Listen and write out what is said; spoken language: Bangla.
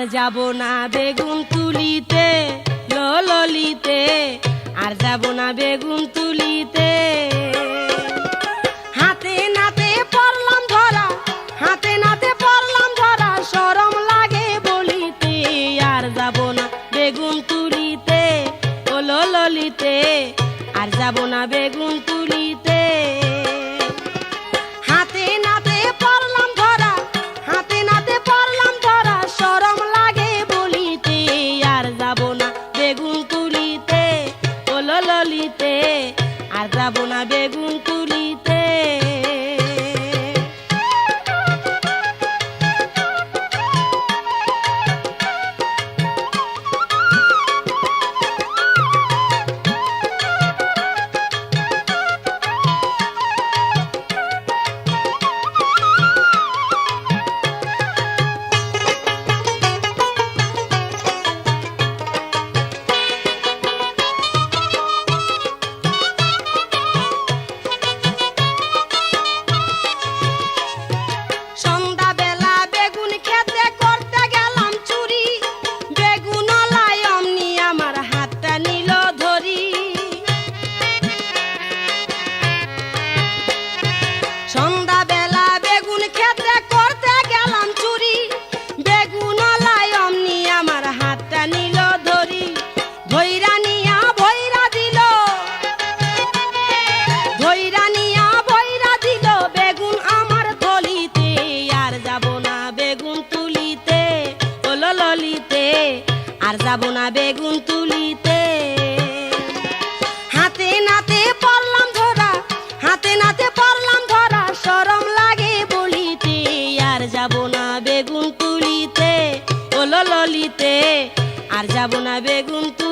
আর যাব না বেগুন তুলিতে ললিতে আর যাব না বেগুন তুলিতে। বেগুন তুলিতে আর যাব না বেগুন তুলিতে। হাতে নাতে পড়লাম ধরা, হাতে নাতে পড়লাম ধরা, সরম লাগে বলিতে। আর যাব না বেগুন তুলিতে, ও ললিতে। আর যাব না বেগুন তুলিতে